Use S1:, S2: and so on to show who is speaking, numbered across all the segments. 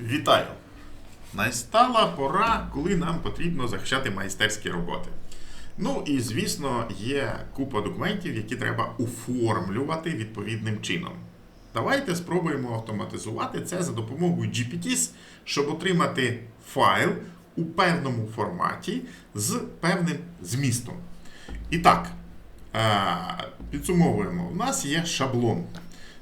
S1: Вітаю! Настала пора, коли нам потрібно захищати майстерські роботи. Ну і звісно, є купа документів, які треба оформлювати відповідним чином. Давайте спробуємо автоматизувати це за допомогою GPTs, щоб отримати файл у певному форматі з певним змістом. І так, е, підсумовуємо, у нас є шаблон.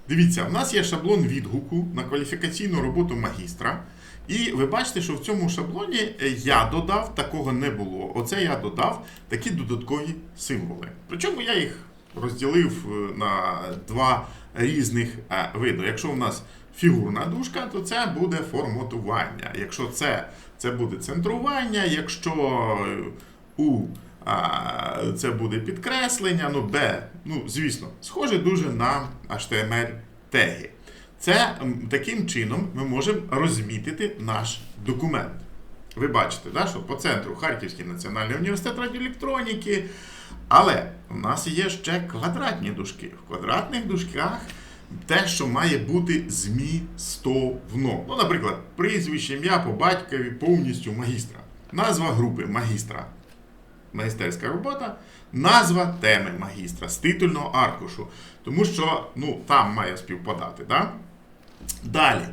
S1: Дивіться, у нас є шаблон відгуку на кваліфікаційну роботу магістра. І ви бачите, що в цьому шаблоні е, я додав, такого не було. Оце я додав такі додаткові символи. Причому я їх розділив е, на два різних е, види. Якщо у нас фігурна дужка, то це буде форматування. Якщо це, це буде центрування, якщо у а, це буде підкреслення, ну Б, ну, звісно, схоже дуже на HTML теги. Це таким чином ми можемо розмітити наш документ. Ви бачите, да, що по центру Харківський національний університет радіоелектроніки. Але у нас є ще квадратні дужки. В квадратних дужках те, що має бути змістовно. Ну, наприклад, прізвище ім'я по батькові повністю магістра. Назва групи магістра майстерська робота, назва теми магістра з титульного аркушу. Тому що ну, там має співпадати. Да? Далі.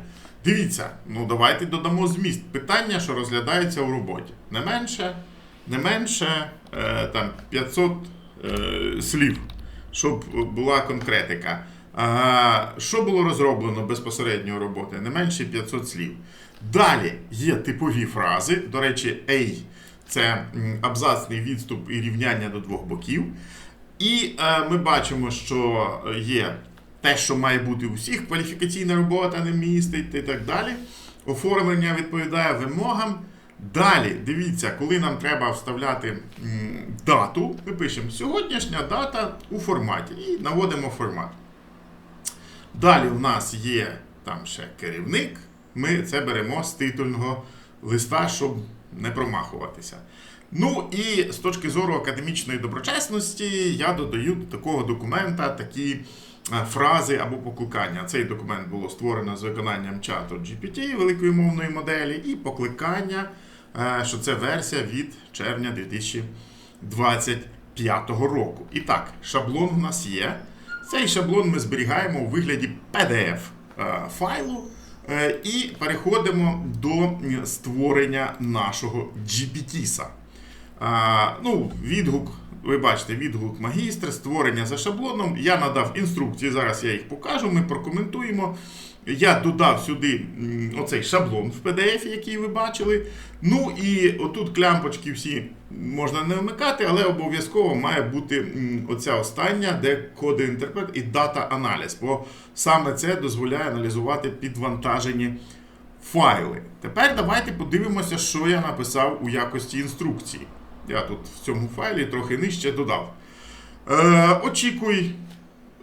S1: Дивіться, ну давайте додамо зміст. Питання, що розглядається у роботі. Не менше, не менше е, там, 500 е, слів, щоб була конкретика. А, що було розроблено безпосередньо роботи? Не менше 500 слів. Далі є типові фрази. До речі, A це абзацний відступ і рівняння до двох боків. І е, ми бачимо, що є те, що має бути у всіх, кваліфікаційна робота не містить і так далі. Оформлення відповідає вимогам. Далі, дивіться, коли нам треба вставляти дату, ми пишемо сьогоднішня дата у форматі і наводимо формат. Далі у нас є там ще керівник. Ми це беремо з титульного листа, щоб не промахуватися. Ну і з точки зору академічної доброчесності я додаю до такого документа такі е, фрази або покликання. Цей документ було створено з виконанням чату GPT великої мовної моделі, і покликання, е, що це версія від червня 2025 року. І так, шаблон у нас є. Цей шаблон ми зберігаємо у вигляді PDF е, файлу. Е, І переходимо до створення нашого GPT-са. Ну, відгук, ви бачите, відгук магістр, створення за шаблоном. Я надав інструкції, зараз я їх покажу, ми прокоментуємо. Я додав сюди оцей шаблон в PDF, який ви бачили. Ну і отут клямпочки всі можна не вмикати, але обов'язково має бути оця остання, де коди інтерпрет і дата аналіз. Бо саме це дозволяє аналізувати підвантажені файли. Тепер давайте подивимося, що я написав у якості інструкції. Я тут в цьому файлі трохи нижче додав. Е, очікуй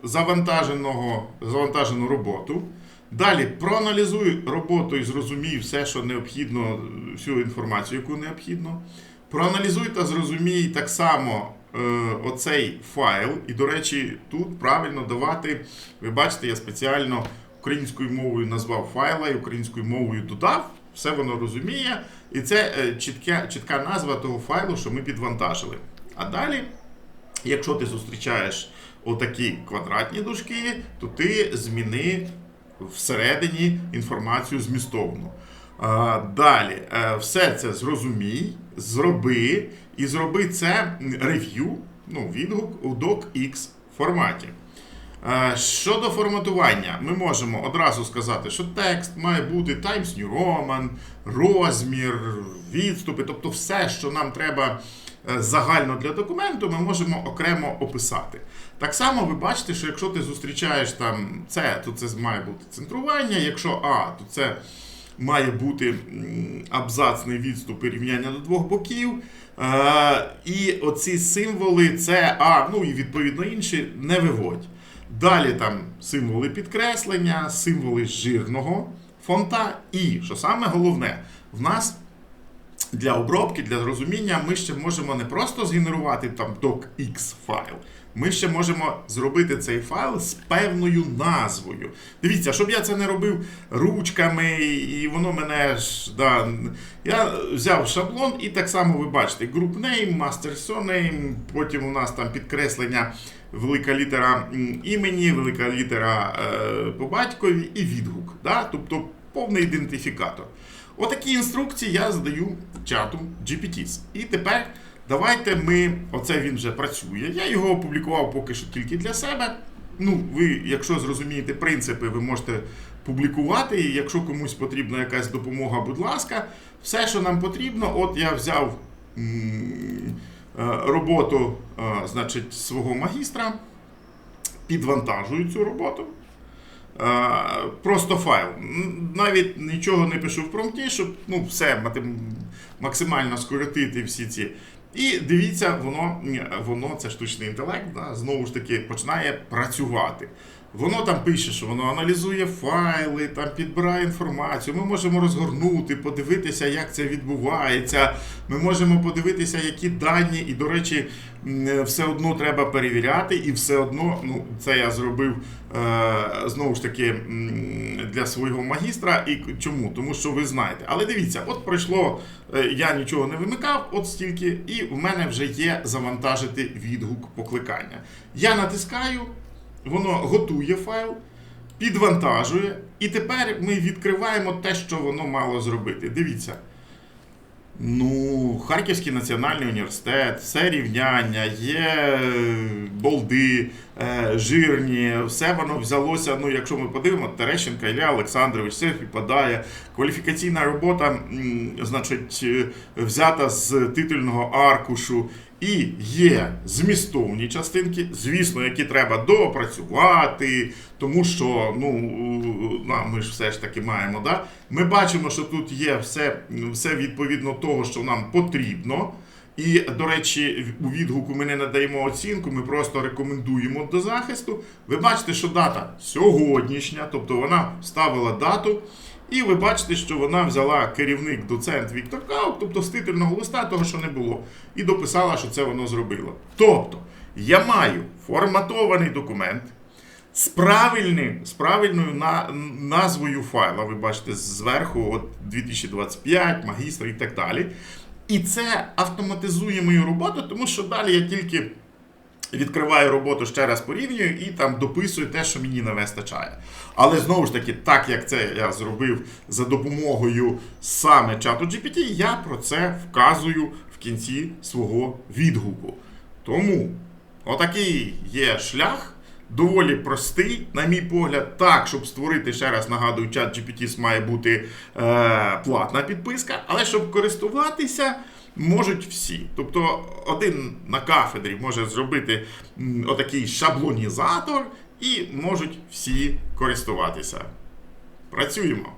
S1: завантаженого, завантажену роботу. Далі проаналізуй роботу і зрозумій все, що необхідно, всю інформацію, яку необхідно. Проаналізуй та зрозумій так само е, оцей файл. І, до речі, тут правильно давати. Ви бачите, я спеціально українською мовою назвав файла і українською мовою додав. Все воно розуміє. І це е, чітка, чітка назва того файлу, що ми підвантажили. А далі, якщо ти зустрічаєш отакі квадратні дужки, то ти зміни всередині інформацію змістовну. Далі, е, все це зрозумій, зроби і зроби це рев'ю, ну, відгук у docx форматі. Е, Щодо форматування, ми можемо одразу сказати, що текст має бути Times New Roman, розмір, відступи, тобто все, що нам треба е, загально для документу, ми можемо окремо описати. Так само ви бачите, що якщо ти зустрічаєш там це, то це має бути центрування, якщо А, то це має бути абзацний відступ і рівняння до двох боків. Е, і оці символи це А, ну і відповідно інші, не виводь. Далі там символи підкреслення, символи жирного фонта. І, що саме головне, в нас для обробки, для зрозуміння ми ще можемо не просто згенерувати там docx файл. Ми ще можемо зробити цей файл з певною назвою. Дивіться, щоб я це не робив ручками, і воно мене ж. Да, я взяв шаблон, і так само ви бачите: group name, master surname, потім у нас там підкреслення, велика літера імені, велика літера е, по батькові і відгук. Да? Тобто повний ідентифікатор. Отакі інструкції я здаю чату GPTs. І тепер давайте ми. Оце він вже працює. Я його опублікував поки що тільки для себе. Ну, ви, якщо зрозумієте принципи, ви можете публікувати. І якщо комусь потрібна якась допомога, будь ласка, все, що нам потрібно, от я взяв е, роботу, е, значить, свого магістра, підвантажую цю роботу. Е, Просто файл. Навіть нічого не пишу в промпті, щоб ну, все максимально скоротити всі ці. І дивіться, воно, воно це штучний інтелект, да, знову ж таки починає працювати. Воно там пише, що воно аналізує файли, там підбирає інформацію. Ми можемо розгорнути, подивитися, як це відбувається. Ми можемо подивитися, які дані, і, до речі, все одно треба перевіряти, і все одно, ну, це я зробив е, знову ж таки для свого магістра. І чому? Тому що ви знаєте. Але дивіться, от пройшло, е, я нічого не вимикав, от стільки, і в мене вже є завантажити відгук покликання. Я натискаю, воно готує файл. Підвантажує, і тепер ми відкриваємо те, що воно мало зробити. Дивіться. Ну, Харківський національний університет, все рівняння, є е, болди, жирні, все воно взялося. Ну, якщо ми подивимо, Терещенка Ілля Олександрович, все підпадає. Кваліфікаційна робота, значить, е, взята з титульного аркушу. І є змістовні частинки, звісно, які треба доопрацювати, тому що ну, ну, ми ж все ж таки маємо. Да? Ми бачимо, що тут є все, все відповідно того, що нам потрібно. І, до речі, у відгуку ми не надаємо оцінку, ми просто рекомендуємо до захисту. Ви бачите, що дата сьогоднішня, тобто вона ставила дату. І ви бачите, що вона взяла керівник доцент Віктор Каук, тобто з титульного листа, того, що не було, і дописала, що це воно зробило. Тобто, я маю форматований документ з, правильним, з правильною на, назвою файла. Ви бачите зверху, от 2025, магістр і так далі. І це автоматизує мою роботу, тому що далі я тільки відкриваю роботу ще раз порівнюю і там дописую те, що мені не вистачає. Але знову ж таки, так як це я зробив за допомогою саме чату GPT, я про це вказую в кінці свого відгуку. Тому отакий є шлях. Доволі простий, на мій погляд, так, щоб створити, ще раз нагадую, чат GPT має бути е, платна підписка, але щоб користуватися, можуть всі. Тобто один на кафедрі може зробити отакий шаблонізатор, і можуть всі користуватися. Працюємо.